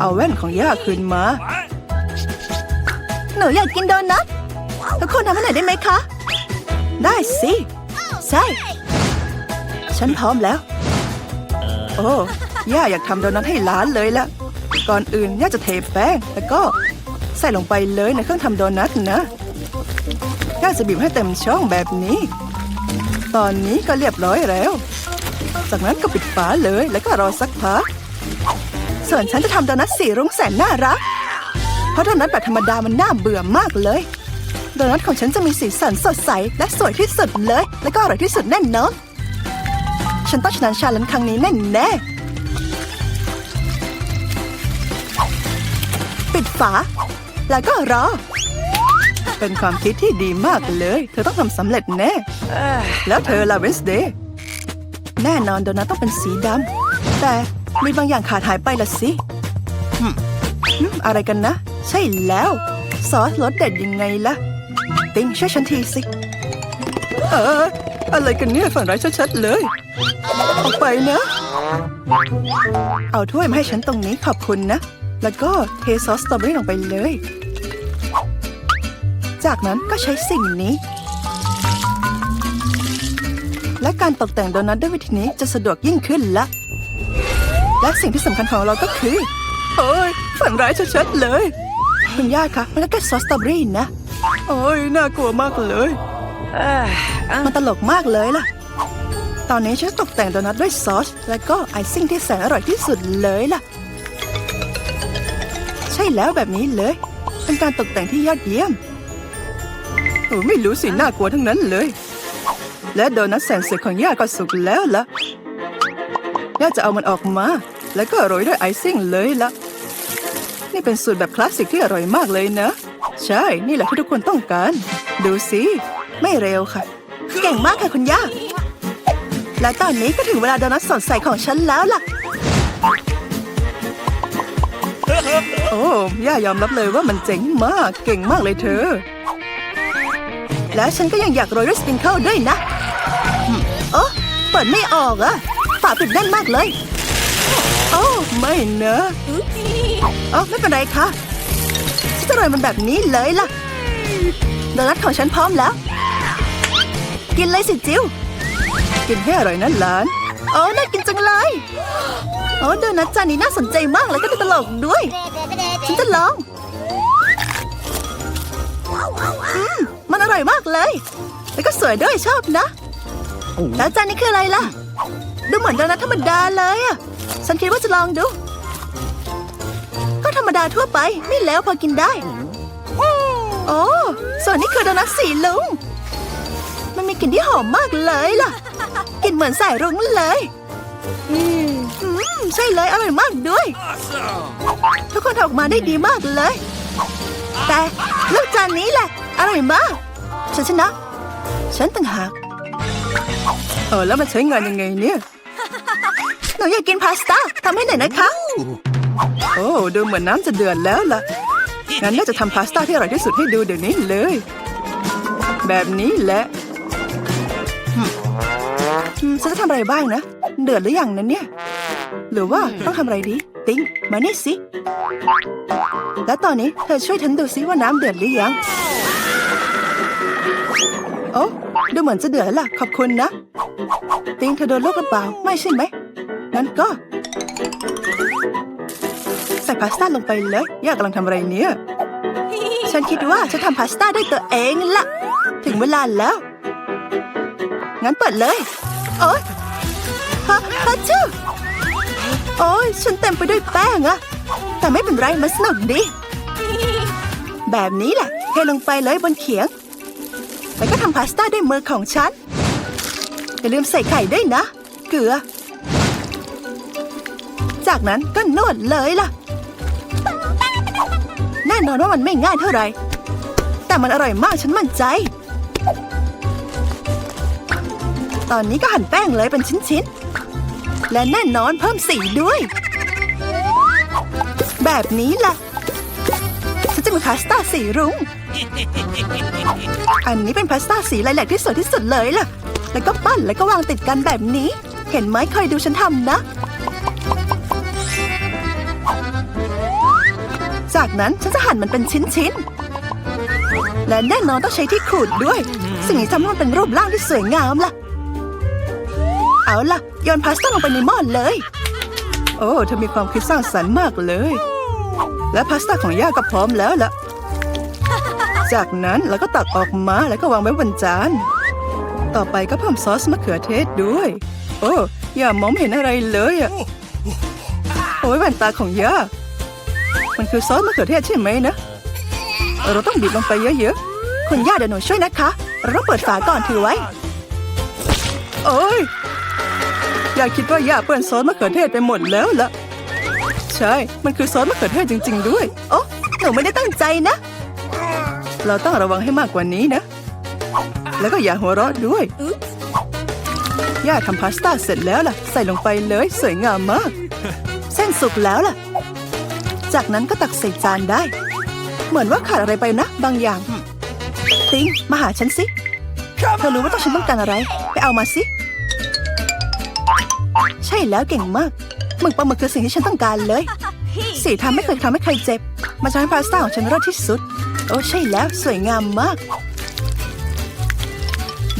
เอาแว่นของย่าคืนมา หนูอยากกินโดนัททุกคนทำให้หน่อยได้ไหมคะ ได้สิ ใช่ ฉันพร้อมแล้ว โอ้ย่าอยากทำโดนัทให้หลานเลยละก่อนอื่นย่าจะเทแป้งแล้วก็ใส่ลงไปเลยในเครื่องทำโดนัทนะย่าจะบีบให้เต็มช่องแบบนี้ ตอนนี้ก็เรียบร้อยแล้ว จากนั้นก็ปิดฝาเลยแล้วก็รอสักพัก ส่วนฉันจะทำโดนัทสีรุ้งแสนน่ารัก เพราะโดนัทแบบธรรมดามันน่าเบื่อมากเลย โดนัทของฉันจะมีสีสันสดใส และสวยที่สุดเลย และก็อร่อยที่สุดแน่นอนฉันต้องชนะชาเลนครั้งนี้แน่แน่ปิดฝา แล้วก็รอ เป็นความคิดที่ดีมากเลย เธอต้องทำสำเร็จแน่ แล้วเธอล่ะเวนสเดย์แน่นอนโดนัทต้องเป็นสีดำแต่ มีบางอย่างขาดหายไปละสิหึหึอะไรกันนะ ใช่แล้ว ซอสรสเด็ดยังไงล่ะ ติงช่วยฉันทีสิ เออ อะไรกันเนี่ยฝันร้ายชัดๆเลย ออกไปนะ เอาถ้วยมาให้ฉันตรงนี้ขอบคุณนะ แล้วก็เทซอสสตรอเบอรี่ลงไปเลย จากนั้นก็ใช้สิ่งนี้ และการตกแต่งโดนัทด้วยวิธีนี้จะสะดวกยิ่งขึ้นละ และสิ่งที่สำคัญของเราก็คือโอ้ยฝันร้ายชัดๆเลย คุณย่าคะมันก็แค่ซอสสตรอเบอรี่นะ โอ้ยน่ากลัวมากเลยมันตลกมากเลยล่ะ ตอนนี้ฉันตกแต่งโดนัทด้วยซอส แล้วก็ไอซิ่งที่แสนอร่อยที่สุดเลยล่ะ ใช่แล้วแบบนี้เลย เป็นการตกแต่งที่ยอดเยี่ยมโอ้ไม่รู้สิน่ากลัวทั้งนั้นเลย และโดนัทแสนสวยของย่าก็สุกแล้วล่ะย่าจะเอามันออกมา แล้วก็โรยด้วยไอซิ่งเลยล่ะนี่เป็นสูตรแบบคลาสสิกที่อร่อยมากเลยนะ ใช่ นี่แหละที่ทุกคนต้องการ ดูสิ ไม่เร็วค่ะ เก่งมากค่ะคุณย่า และตอนนี้ก็ถึงเวลาโดนัทสดใสของฉันแล้วล่ะ โอ้ย่ายอมรับเลยว่ามันเจ๋งมาก เก่งมากเลยเธอ และฉันก็ยังอยากโรยด้วยสปริงเกิลด้วยนะ เออเปิดไม่ออกอะฝาปิดแน่นมากเลย ไม่นะอ๋อไม่เป็นไรค่ะฉันจะโรยมันแบบนี้เลยล่ะโดนัทของฉันพร้อมแล้ว กินเลยสิจิวกินให้อร่อยนะหลานโอ้น่ากินจังเลยโอ้โดนัทจานนี้น่าสนใจมากแล้วก็ดูตลกด้วย ฉันจะลองอืมมันอร่อยมากเลย แล้วก็สวยด้วยชอบนะ แล้วจานนี้คืออะไรล่ะ ดูเหมือนโดนัทธรรมดาเลยอะ ฉันคิดว่าจะลองดู ก็ธรรมดาทั่วไปไม่แล้วพอกินได้ โอ้ส่วนนี้คือโดนัทสีลุง มันมีกลิ่นที่หอมมากเลยล่ะกลิ่นเหมือนสายรุ้งเลย อืมใช่เลยอร่อยมากด้วย ทุกคนทำออกมาได้ดีมากเลย แต่ลูกจานนี้แหละ อร่อยมาก ฉันชนะ ฉันต่างหาก เออแล้วมันใช้งานยังไงเนี่ย หนูอยากกินพาสต้าทำให้หน่อยนะคะ โอ้ดูเหมือนน้ำจะเดือดแล้วล่ะ งั้นน่าจะทำพาสต้าที่อร่อยที่สุดให้ดูเดี๋ยวนี้เลย แบบนี้แหละอืมอืมฉันจะทำอะไรบ้างนะ เดือดหรือยังนะเนี่ย หรือว่าต้องทำอะไรดี ติ๊งมานี่สิ แล้วตอนนี้เธอช่วยฉันดูซิว่าน้ำเดือดหรือยัง โอ้ดูเหมือนจะเดือดแล้วล่ะ ขอบคุณนะ ติงเธอโดนโรคหรือเปล่าไม่ใช่ไหมั้นก็ ใส่พาสต้าลงไปเลยย่ากำลังทำอะไรเนี่ย ฉันคิดว่าฉันทำพาสต้าได้ตัวเองละถึงเวลาแล้ว งั้นเปิดเลย โอ๊ยฮะฮะชื่อโอ๊ยฉันเต็มไปด้วยแป้งอะแต่ไม่เป็นไรมันสนุกดี แบบนี้แหละเทลงไปเลยบนเขียง แล้วก็ทำพาสต้าด้วยมือของฉันอย่าลืมใส่ไข่ด้วยนะ เกลือ จากนั้นก็นวดเลยล่ะ แน่นอนว่ามันไม่ง่ายเท่าไหร่ แต่มันอร่อยมากฉันมั่นใจ ตอนนี้ก็หั่นแป้งเลยเป็นชิ้นๆ และแน่นอนเพิ่มสีด้วย แบบนี้ล่ะ ฉันจะมีพาสต้าสีรุง้ง อันนี้เป็นพาสต้าสีไลแลกที่สวยที่สุดเลยล่ะ แล้วก็ปั้นแล้วก็วางติดกันแบบนี้ เห็นไหมคอยดูฉันทำนะ จากนั้นฉันจะหั่นมันเป็นชิ้นๆ และแน่นอนต้องใช้ที่ขูดด้วย สิ่งนี้ทำให้มันเป็นรูปร่างที่สวยงามล่ะ เอาล่ะโยนพาสต้าลงไปในหม้อเลย โอ้เธอมีความคิดสร้างสรรค์มากเลย และพาสต้าของย่าก็พร้อมแล้วล่ะ จากนั้นเราก็ตักออกมาแล้วก็วางไว้บนจาน ต่อไปก็เพิ่มซอสมะเขือเทศด้วย โอ้ย่ามองเห็นอะไรเลยอะโอ้ยแว่นตาของย่า คือซอสมะเขือเทศใช่ไหมนะ เราต้องบีบลงไปเยอะๆ คุณย่าเดี๋ยวหนูช่วยนะคะ เราเปิดฝาก่อนถือไว้ โอ้ยย่าคิดว่าย่าเปื้อนซอสมะเขือเทศไปหมดแล้วล่ะ ใช่ มันคือซอสมะเขือเทศจริง ๆ ด้วย โอ้หนูไม่ได้ตั้งใจนะ เราต้องระวังให้มากกว่านี้นะ แล้วก็อย่าหัวเราะด้วย ย่าทำพาสต้าเสร็จแล้วล่ะ ใส่ลงไปเลยสวยงามมาก เส้นสุกแล้วล่ะ จากนั้นก็ตักใส่จานได้ เหมือนว่าขาดอะไรไปนะ บางอย่าง ติงมาหาฉันสิ เธอรู้ว่าต้องฉันต้องการอะไร ไปเอามาสิ ใช่แล้วเก่งมากหมึกปลาหมึกคือสิ่งที่ฉันต้องการเลย สีทำไม่เคยทำให้ใครเจ็บมันจะให้พาสต้าของฉันรสที่สุด โอ้ใช่แล้วสวยงามมาก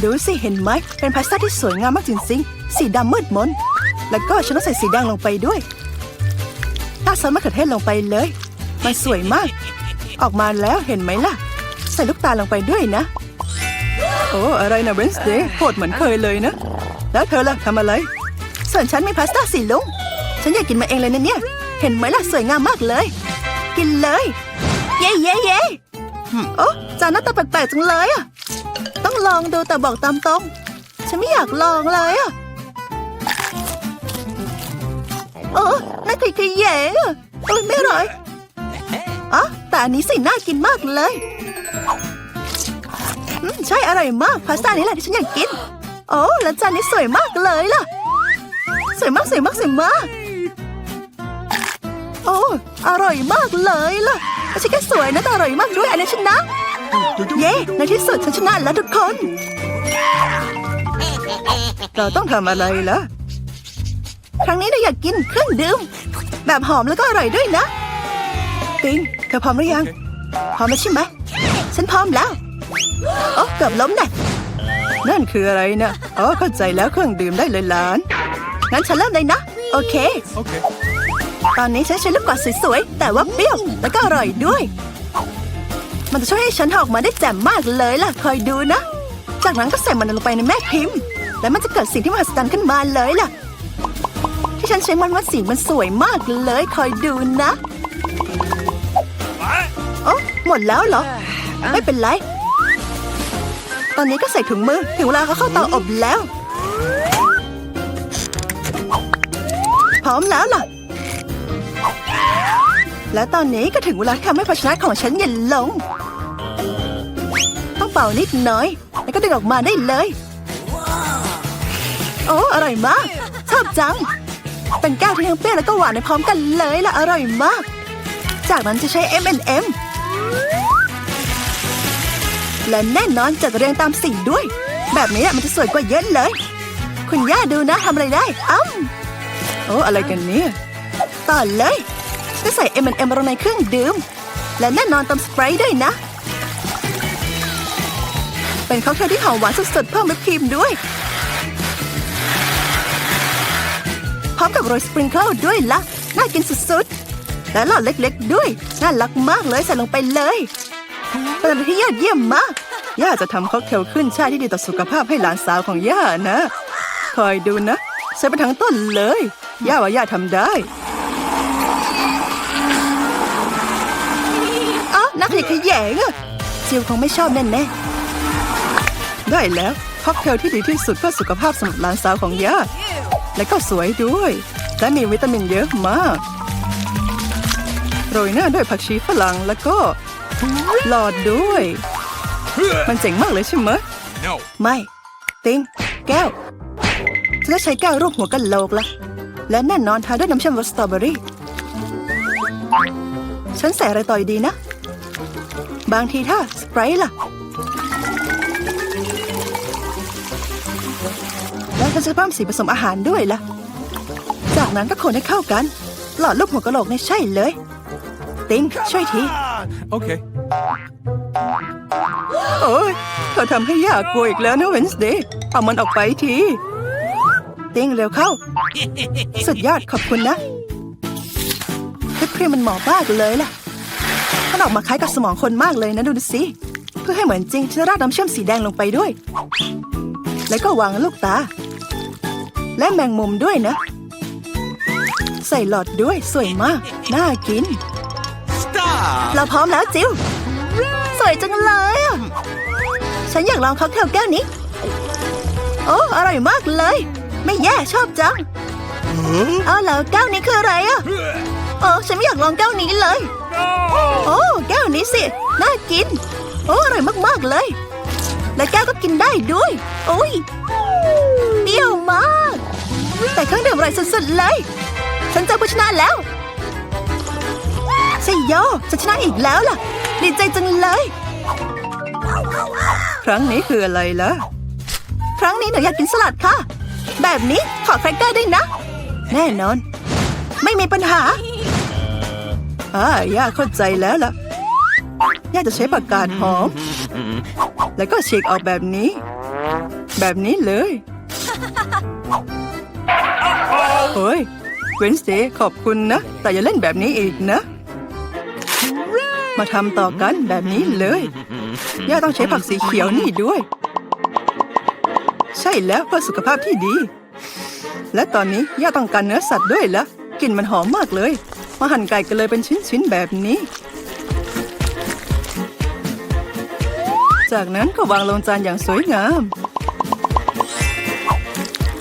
ดูสิเห็นไหมเป็นพาสต้าที่สวยงามมากจริงๆ สีดำมืดมน แล้วก็ฉันต้องใส่สีแดงลงไปด้วย ราดซอสมะเขือเทศลงไปเลย มันสวยมาก ออกมาแล้วเห็นไหมล่ะ ใส่ลูกตาลลงไปด้วยนะ โอ้อะไรนะเวนสเดย์โหดเหมือนเคยเลยนะ แล้วเธอล่ะทำอะไร ส่วนฉันมีพาสต้าสีลุง ฉันอยากกินมาเองเลยนะเนี่ย เห็นไหมล่ะสวยงามมากเลย กินเลย เย้เย้เย้โอ้จานหน้าตาแปลกๆจังเลยอะ ต้องลองดูแต่บอกตามตรง ฉันไม่อยากลองเลยอะ โอ้น่าขยขยแยงอะโอ้ยไม่อร่อยอ๋อแต่อันนี้สิน่ากินมากเลยอืมใช่อร่อยมากพาสต้านี้แหละที่ฉันอยากกิน โอ้แล้วจานนี้สวยมากเลยล่ะ สวยมากสวยมากสวยมาก โอ้อร่อยมากเลยล่ะไม่ใช่แค่สวยนะแต่อร่อยมากด้วยอันนี้ชนะ เย้ในที่สุดฉันชนะแล้วทุกคน เราต้องทำอะไรล่ะ ครั้งนี้เราอยากกินเครื่องดื่ม แบบหอมแล้วก็อร่อยด้วยนะติงเธอพร้อมหรือยัง พร้อมแล้วใช่ไหมฉันพร้อมแล้วโอ้เกือบล้มนะนั่นคืออะไรนะอ๋อเข้าใจแล้วเครื่องดื่มได้เลยหลาน งั้นฉันเริ่มเลยนะ โอเค Okay. ตอนนี้ฉันใช้ลูกกวาดสวยๆ แต่ว่าเปรี้ยวแล้วก็อร่อยด้วย มันจะช่วยให้ฉันออกมาได้แจ่มมากเลยล่ะ คอยดูนะ จากนั้นก็ใส่มันลงไปในแม่พิมพ์ แล้วมันจะเกิดสิ่งที่มหัศจรรย์ขึ้นมาเลยล่ะที่ ฉันใช้มันว่าสีมันสวยมากเลย คอยดูนะโอ้หมดแล้วเหรอ ไม่เป็นไร ตอนนี้ก็ใส่ถุงมือ ถึงเวลาเขาเข้าเตาอบแล้ว พร้อมแล้วล่ะ และตอนนี้ก็ถึงเวลาที่ทำให้ภาชนะของฉันเย็นลง ต้องเป่านิดหน่อย แล้วก็ดึงออกมาได้เลย โอ้ อร่อยมาก ชอบจัง เป็นแก้วที่ทั้งเปรี้ยวแล้วก็หวานในพร้อมกันเลยล่ะอร่อยมาก จากนั้นจะใช้ M&M และแน่นอนจัดเรียงตามสีด้วย แบบนี้มันจะสวยกว่าเยอะเลย คุณย่าดูนะทำอะไรได้อ้ำโอ้อะไรกันเนี่ยต่อเลยจะใส่ M&M ลงในเครื่องดื่ม และแน่นอนติมสไปร์ด้วยนะ เป็นค็อกเทลที่หอมหวานสุดๆเพิ่มวิปครีมด้วย ร้อมกับโรยสปริงเกิลด้วยละ่ะ น่ากินสุดๆ และหลอดเล็กๆด้วย น่ารักมากเลยใส่ลงไปเลยเป็นอะไรที่ยอดเยี่ยมมาก ย่าจะทำค็อกเทลขึ้นชาที่ดีต่อสุขภาพให้หลานสาวของย่านะ คอยดูนะใส่ไปทั้งต้นเลย ย่าว่าย่าทำได้อ้านักเรียนขยงอะจิวคงไม่ชอบแน่แน่ได้แล้วค็อกเทลที่ดีที่สุดเพื่อสุขภาพสำหรับหลานสาวของย่า และก็สวยด้วย และมีวิตามินเยอะมาก โรยหน้าด้วยผักชีฝรั่งแล้วก็หลอดด้วย มันเจ๋งมากเลยใช่ไหม No. ไม่ ติง แก้วฉันจะใช้แก้วรูปหัวกันโหลกละและแน่นอนทาด้วยน้ำเชื่อมรสสตรอเบอรี่ ฉันใส่อะไรต่อดีนะ บางทีถ้าสไปร์ล่ะ ฉันจะเพิ่มสีผสมอาหารด้วยล่ะ จากนั้นก็คนให้เข้ากัน หลอดรูปหัวกะโหลกเนี่ยใช่เลย ติงช่วยที Okay. โอ้ยเธอทำให้ยากกลัวอีกแล้วนะเวนส์เดย์เอามันออกไปที ติงเร็วเข้า สุดยอดขอบคุณนะวิปครีมมันเหมาะมากเลยล่ะมันออกมาคล้ายกับสมองคนมากเลยนะดูสิ เพื่อให้เหมือนจริงฉันราดน้ำเชื่อมสีแดงลงไปด้วย แล้วก็วางลูกตา และแมงมุมด้วยนะ ใส่หลอดด้วยสวยมาก น่ากิน Stop. เราพร้อมแล้วจิวสวยจังเลยอะฉันอยากลองค็อกเทลแก้วนี้ โอ้ อร่อยมากเลย ไม่แย่ชอบจังเอาแล้วแก้วนี้คืออะไรอะโอ้ฉันไม่อยากลองแก้วนี้เลย โอ้แก้วนี้สิ น่ากิน โอ้อร่อยมากๆเลย และแก้วก็กินได้ด้วย โอ้ยเปรี้ยวมาก แต่เครื่องดื่มอร่อยสุดๆเลย ฉันเจอผู้ชนะแล้วใช่โยฉันชนะอีกแล้วล่ะ ดีใจจังเลย ครั้งนี้คืออะไรล่ะ ครั้งนี้หนูอยากกินสลัดค่ะ แบบนี้ขอแครกเกอร์ด้วยนะ แน่นอน ไม่มีปัญหาอ่าย่าเข้าใจแล้วล่ะ ย่าจะใช้ปากกาหอม แล้วก็ฉีกออกแบบนี้ แบบนี้เลย โอ้ยเวนสเดย์ขอบคุณนะ แต่อย่าเล่นแบบนี้อีกนะ มาทำต่อกันแบบนี้เลย ย่าต้องใช้ผักสีเขียวนี่ด้วย ใช่แล้วเพื่อสุขภาพที่ดี และตอนนี้ย่าต้องการเนื้อสัตว์ด้วยละกลิ่นมันหอมมากเลย มาหั่นไก่กันเลยเป็นชิ้นๆแบบนี้ จากนั้นก็วางลงจานอย่างสวยงาม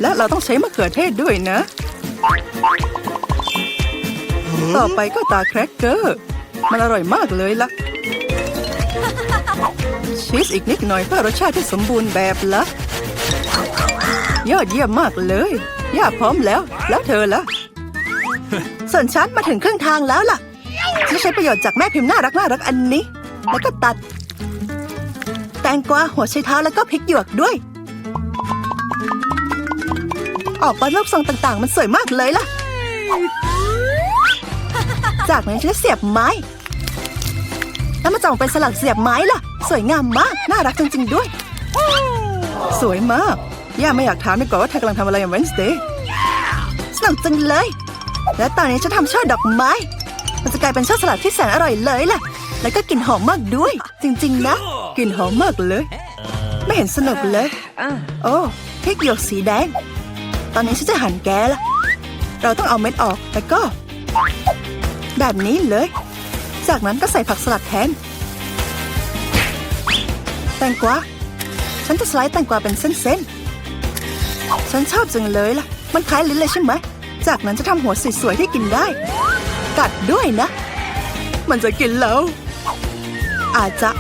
และเราต้องใช้มะเขือเทศด้วยนะ ต่อไปก็ตาแครกเกอร์ มันอร่อยมากเลยล่ะ ชีสอีกนิดหน่อยเพื่อรสชาติที่สมบูรณ์แบบละยอดเยี่ยมมากเลยย่าพร้อมแล้ว แล้วเธอล่ะ ส่วนฉันมาถึงครึ่งทางแล้วล่ะฉันจะใช้ประโยชน์จากแม่พิมพ์น่ารักน่ารักอันนี้ แล้วก็ตัด แตงกวาหัวไชเท้าแล้วก็พริกหยวกด้วย ออกมารูปทรงต่างๆ มันสวยมากเลยล่ะ จากนั้นฉันจะเสียบไม้ แล้วมาจ่องเป็นสลักเสียบไม้ล่ะ สวยงามมาก น่ารักจริงๆด้วย สวยมาก ย่าไม่อยากถามดีกว่าว่าเธอกำลังทำอะไรอย่าง Wednesday สนุกจังเลย และตอนนี้ฉันทำช่อดอกไม้ มันจะกลายเป็นช่อสลัดที่แสนอร่อยเลยล่ะ แล้วก็กลิ่นหอมมากด้วย จริง ๆ นะกลิ่นหอมมากเลย ไม่เห็นสนุกเลย โอ้พริกหยวกสีแดง ตอนนี้ฉันจะหั่นแกละ เราต้องเอาเม็ดออกแล้วก็ แบบนี้เลย จากนั้นก็ใส่ผักสลัดแทน แตงกวา ฉันจะสไลด์แตงกวาเป็นเส้นๆ ฉันชอบจังเลยล่ะ มันคล้ายลิ้นเลยใช่ไหม จากนั้นจะทำหัวสวยๆที่กินได้ กัดด้วยนะ มันจะกินแล้ว อาจจะ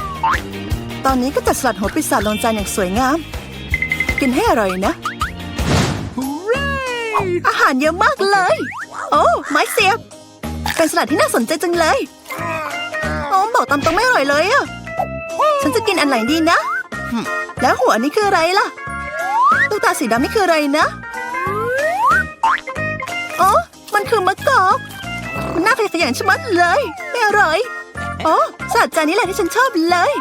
ตอนนี้ก็จัดสลัดหัวปีศาจลงจานอย่างสวยงาม กินให้อร่อยนะ อาหารเยอะมากเลย โอ้ไม้เสียบ เป็นสลัดที่น่าสนใจจังเลยโอ้บอกตามตรงไม่อร่อยเลยอะฉันจะกินอันไหนดีนะ แล้วหัวนี่คืออะไรล่ะลูกตาสีดำนี่คืออะไรนะโอ้มันคือมะกอกมันน่าขยะแขยงชะมัดเลย ไม่อร่อย โอ้สลัดจานนี้แหละที่ฉันชอบเลย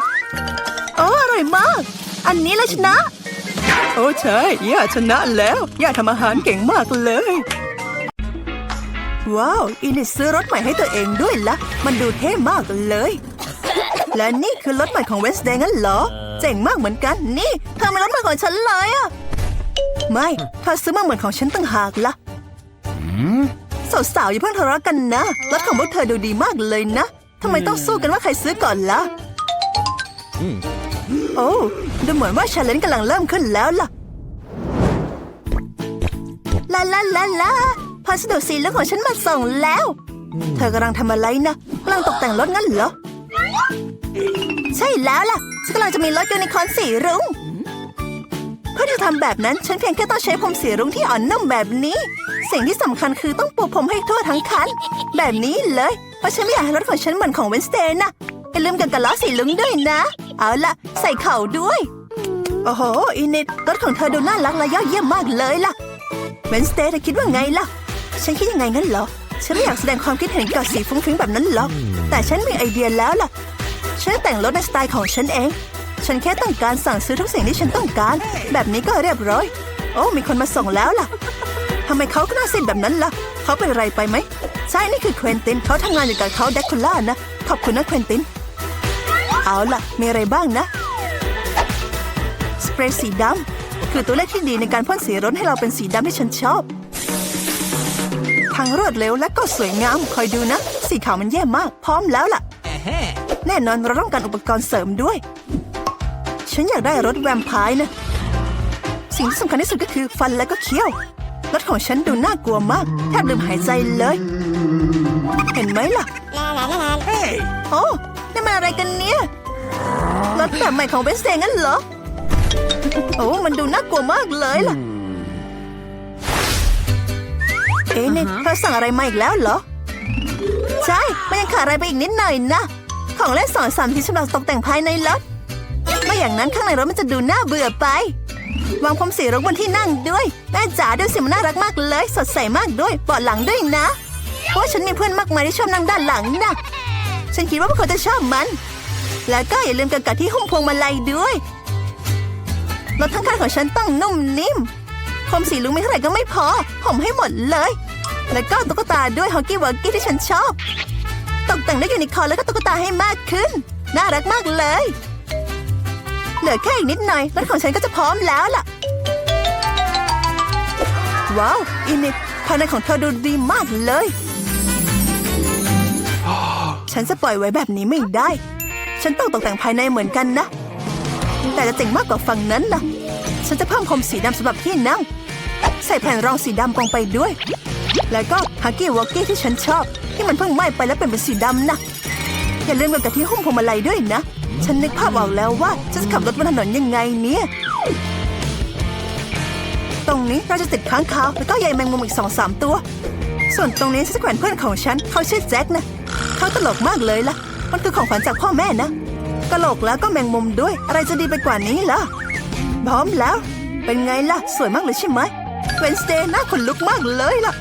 โอ้อร่อยมาก อันนี้เลยชนะ อ้ใช่ย่าชนะแล้ว ย่าทำอาหารเก่งมากเลย ว้าว อินิสซื้อรถใหม่ให้ตัวเองด้วยละ มันดูเท่มากเลย และนี่คือรถใหม่ของเวสเดย์งั้นเหรอ เจ๋งมากเหมือนกัน นี่เธอเป็นรถใหม่ของฉันเลยอะไม่เธอซื้อมาเหมือนของฉันต่างหากละสาวๆอย่าเพิ่งทะเลาะกันนะ รถของพวกเธอดูดีมากเลยนะทำไมต้องสู้กันว่าใครซื้อก่อนล่ะ โอ้ดูเหมือนว่าชาเลนจ์กำลังเริ่มขึ้นแล้วล่ะ ลาลาลาลาพัสดุสีเหลืองของฉันมาส่งแล้ว เธอกำลังทำอะไรนะกำลังตกแต่งรถงั้นเหรอ ใช่แล้วล่ะ ฉันกำลังจะมีรถยูนิคอร์นสีรุ้งเพื่อที่จะทำแบบนั้นฉันเพียงแค่ต้องใช้พรมสีรุ้งที่อ่อนนุ่มแบบนี้ สิ่งที่สำคัญคือต้องปูพรมให้ทั่วทั้งคัน แบบนี้เลย เพราะฉันไม่อยากให้รถของฉันเหมือนของเวนสเตย์นะอย่าลืมกันกับล้อสีลุงด้วยนะ เอาล่ะใส่เข่าด้วย โอ้โห อินิดรถของเธอดูน่ารักและยอดเยี่ยมมากเลยล่ะเวนสเตย์เธอคิดว่าไงล่ะ ฉันคิดยังไงงั้นเหรอ ฉันไม่อยากแสดงความคิดเห็นกับสีฟุ้งฟิ้งแบบนั้นหรอก แต่ฉันมีไอเดียแล้วล่ะ ฉันแต่งรถในสไตล์ของฉันเอง ฉันแค่ต้องการสั่งซื้อทุกสิ่งที่ฉันต้องการ แบบนี้ก็เรียบร้อย โอ้มีคนมาส่งแล้วล่ะทำไมเขาก็น่าสิ้นแบบนั้นล่ะ เขาเป็นอะไรไปไหม ใช่ นี่คือเควินติน เขาทำงานอยู่กับเขาเดคูล่านะ ขอบคุณนะเควินติน เอาล่ะ มีอะไรบ้างนะ สเปรย์สีดำคือตัวเลขที่ดีในการพ่นสีรถให้เราเป็นสีดำที่ฉันชอบทั้งรวดเร็วและก็สวยงาม คอยดูนะ สีขาวมันแย่มาก พร้อมแล้วล่ะ แน่นอนเราต้องการอุปกรณ์เสริมด้วย ฉันอยากได้รถแวมไพร์นะ สิ่งที่สำคัญที่สุดก็คือฟันและก็เขี้ยว รถของฉันดูน่ากลัวมาก แทบลืมหายใจเลย เห็นไหมล่ะ Hey! โอ้นี่มันอะไรกันเนี่ย รถแบบใหม่ของเบนเซงั้นเหรอ โอ้ มันดูน่ากลัวมากเลยล่ะ เอ๊ะนี่เธอสั่งอะไรมาอีกแล้วเหรอ ใช่ มันยังขาดอะไรไปอีกนิดหน่อยนะ ของเล่นสองสามที่สำหรับตกแต่งภายในรถ ไม่อย่างนั้นข้างในรถมันจะดูน่าเบื่อไป วางพรมสีรถบนที่นั่งด้วยแม่จ๋าดูสิมันน่ารักมากเลย สดใสมากด้วยเบาะหลังด้วยนะ เพราะว่าฉันมีเพื่อนมากมายที่ชอบนั่งด้านหลังนะ ฉันคิดว่าพวกเขาจะชอบมัน แล้วก็อย่าลืมกันกัดที่หุ้มพวงมาลัยด้วยรถทั้งคันของฉันต้องนุ่มนิ่มพรมสีลุงไม่เท่าไหร่ก็ไม่พอ ผมให้หมดเลย แล้วก็ตุ๊กตาด้วยฮอกกี้วอกกี้ที่ฉันชอบ ตกแต่งด้วยยูนิคอร์นแล้วก็ตุ๊กตาให้มากขึ้น น่ารักมากเลย เหลือแค่อีกนิดหน่อยรถของฉันก็จะพร้อมแล้วล่ะ ว้าวอินิกภายในของเธอดูดีมากเลย ฉันจะปล่อยไว้แบบนี้ไม่ได้ ฉันต้องตกแต่งภายในเหมือนกันนะ แต่จะเจ๋งมากกว่าฝั่งนั้นนะฉันจะเพิ่มพรมสีดำสำหรับที่นั่ง ใส่แผ่นรองสีดำลงไปด้วย แล้วก็ฮักกี้วอกกี้ที่ฉันชอบ ที่มันเพิ่งไหม้ไปแล้วเป็นเป็นสีดำนะอย่าลืมกับที่หุ้มพวงมาลัยด้วยนะ ฉันนึกภาพออกแล้วว่าฉันจะขับรถบนถนนยังไงเนี่ยตรงนี้เราจะติดค้างคาวแล้วก็ใยแมงมุมอีกสองสามตัว ส่วนตรงนี้ฉันจะแขวนเพื่อนของฉันเขาชื่อแจ็คนะ เขาตลกมากเลยล่ะ มันคือของขวัญจากพ่อแม่นะตลกแล้วก็แมงมุมด้วย อะไรจะดีไปกว่านี้ล่ะพร้อมแล้ว เป็นไงล่ะ สวยมากเลยใช่ไหมเวนสเดย์น่าขนลุกมากเลยล่ะ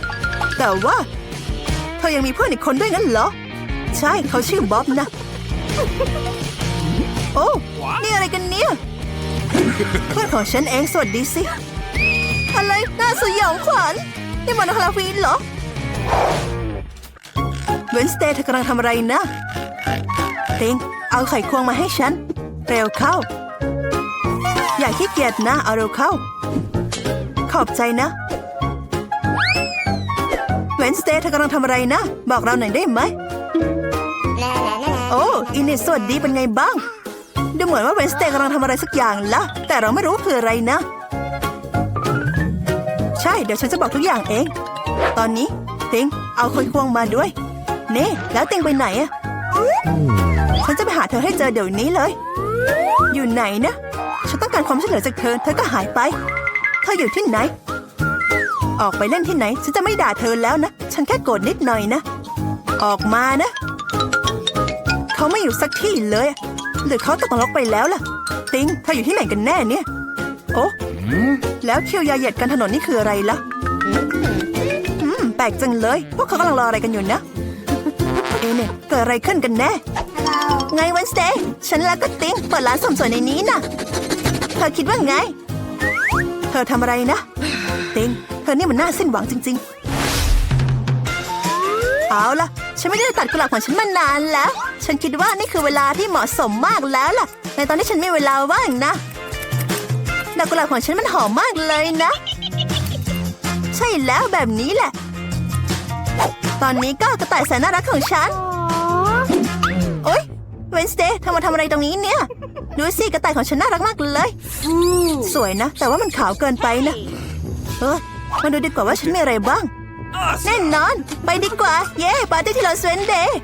แต่ว่า เธอยังมีเพื่อนอีกคนด้วยงั้นเหรอ ใช่เขาชื่อบ๊อบนะ โอ้ นี่อะไรกันเนี่ย เพื่อนของฉันเองสวัสดีสิ อะไรน่าสยองขวัญนี่มันฮาโลวีนเหรอเวนสเดย์เธอกำลังทำอะไรนะ ติง เอาไข่ควงมาให้ฉัน เร็วเข้า อย่าขี้เกียจนะ เอาเร็วเข้า ขอบใจนะเวนสเดย์เธอกำลังทำอะไรนะ บอกเราหน่อยได้ไหม โอ้ อินิสสวัสดีเป็นไงบ้าง ดูเหมือนว่าเวนสเดย์กำลังทำอะไรสักอย่างละ แต่เราไม่รู้คืออะไรนะ ใช่ เดี๋ยวฉันจะบอกทุกอย่างเอง ตอนนี้ติง เอาคนควงมาด้วย นี่ แล้วติงไปไหนอะ ฉันจะไปหาเธอให้เจอเดี๋ยวนี้เลย อยู่ไหนนะ ฉันต้องการความช่วยเหลือจากเธอ เธอก็หายไป เธออยู่ที่ไหน ออกไปเล่นที่ไหน ฉันจะไม่ด่าเธอแล้วนะ ฉันแค่โกรธนิดหน่อยนะ ออกมานะ เขาไม่อยู่สักที่เลย หรือเขาตกนรกไปแล้วล่ะ ติง เธออยู่ที่ไหนกันแน่เนี่ย โอ้แล้วเคิวยาเหยียดกันถนนนี่คืออะไรล่ะอืม แปลกจังเลย พวกเขากำลังรออะไรกันอยู่นะ เอเนี่ยเกิดอะไรขึ้นกันแน่ ไงวันสเตย์ฉันแล้วก็ติงเปิดร้านสมสวยในนี้น่ะ เธอคิดว่าไง เธอทำอะไรนะ ติงเธอนี่มันน่าสิ้นหวังจริง ๆ เอาล่ะ ฉันไม่ได้ตัดกุหลาบของฉันมานานแล้ว ฉันคิดว่านี่คือเวลาที่เหมาะสมมากแล้วล่ะ ในตอนที่ฉันมีเวลาว่างนะดอกกุหลาบของฉันมันหอมมากเลยนะ ใช่แล้วแบบนี้แหละ ตอนนี้ก็กระต่ายแสนน่ารักของฉัน เวนสเดย์เธอมาทำอะไรตรงนี้เนี่ย ดูสิกระต่ายของฉันน่ารักมากเลย สวยนะ แต่ว่ามันขาวเกินไปนะ เออมาดูดีกว่าว่าฉันมีอะไรบ้าง แน่นอน ไปดีกว่า เย้ปาร์ตี้ที่เราสเวนเดย์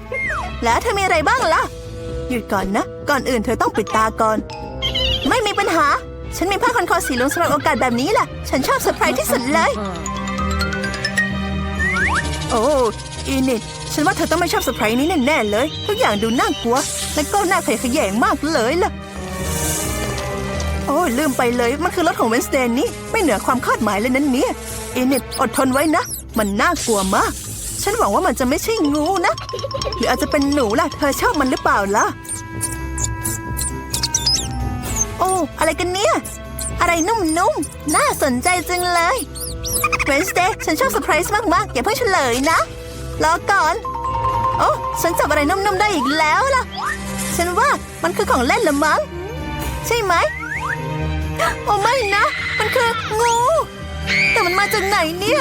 แล้วเธอมีอะไรบ้างล่ะ หยุดก่อนนะ ก่อนอื่นเธอต้องปิดตาก่อน ไม่มีปัญหา ฉันมีผ้าพันคอสีเหลืองสำหรับโอกาสแบบนี้แหละฉันชอบเซอร์ไพรส์ที่สุดเลย โอ้ อีนิด ฉันว่าเธอต้องไม่ชอบเซอร์ไพรส์นี้แน่ๆเลย ทุกอย่างดูน่ากลัว และก็น่าขยะแขยงมากเลยล่ะ โอ้ลืมไปเลย มันคือรถของเวนสเดย์นี่ ไม่เหนือความคาดหมายเลยนั้นเนี่ยอีนิดอดทนไว้นะ มันน่ากลัวมากฉฉันหวังว่ามันจะไม่ใช่งูนะ หรืออาจจะเป็นหนูล่ะ เธอชอบมันหรือเปล่าล่ะ โอ้อะไรกันเนี่ย อะไรนุ่มๆ น่าสนใจจังเลย เวนสเดย์ฉันชอบเซอร์ไพรส์มากๆ อย่าเพิ่งเฉลยนะ รอก่อน โอ้ฉันจับอะไรนุ่มๆได้อีกแล้วล่ะ ฉันว่ามันคือของเล่นละมั้ง ใช่ไหม โอ้ไม่นะ มันคืองู แต่มันมาจากไหนเนี่ย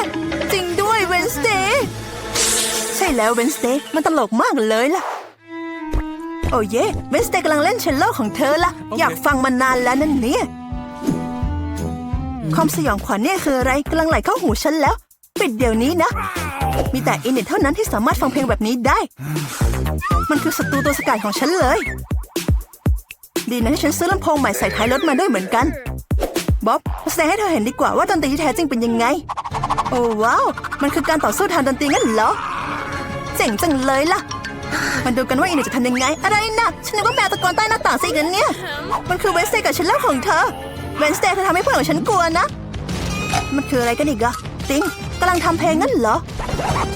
จริงด้วยเวนสเดย์ใช่แล้วเวนสเดย์มันตลกมากเลยล่ะ โอ้เย่เวนสเดย์กำลังเล่นเชลโลของเธอละโอเคอยากฟังมานานแล้วนั่นเนี่ยความสยองขวัญเนี่ยคืออะไรกำลังไหลเข้าหูฉันแล้ว ปิดเดี๋ยวนี้นะ มีแต่อินเน็ตเท่านั้นที่สามารถฟังเพลงแบบนี้ได้ มันคือศัตรูตัวสกัดของฉันเลย ดีนะที่ฉันซื้อลำโพงใหม่ใส่ท้ายรถมาด้วยเหมือนกันบ๊อบแสดงให้เธอเห็นดีกว่าว่าดนตรีที่แท้จริงเป็นยังไง โอ้ว้าว มันคือการต่อสู้ทางดนตรีงั้นเหรอ เจ๋งจังเลยล่ะมาดูกันว่าอินเน็ตจะทำยังไง อะไรนะฉันนึกว่าแมวตะโกนใต้หน้าต่างสิอีกนเนี่ย มันคือเวนสเตกับฉันเล่าของเธอ เวนสเตย์เธอทำให้เพื่อนของฉันกลัวนะ มันคืออะไรกันอีกอะติงกำลังทำเพลงงั้นเหรอ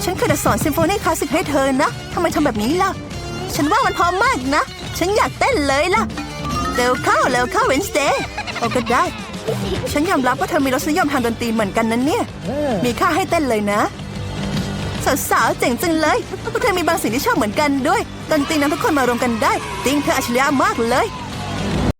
ฉันเคยจะสอนซิมโฟนีคลาสสิกให้เธอนะ ทำไมทำแบบนี้ล่ะ ฉันว่ามันพร้อมมากนะ ฉันอยากเต้นเลยล่ะ เร็วเข้า เร็วเข้าเวนสเตย์โอ้ก็ได้ ฉันยอมรับว่าเธอมีรสนิยมทางดนตรีเหมือนกันนั้นเนี่ย มีค่าให้เต้นเลยนะ สาวๆ เจ๋งจังเลยพวกเธอมีบางสิ่งที่ชอบเหมือนกันด้วย ดนตรีนั้นทุกคนมารวมกันได้ ติงเธออัจฉริยะมากเลย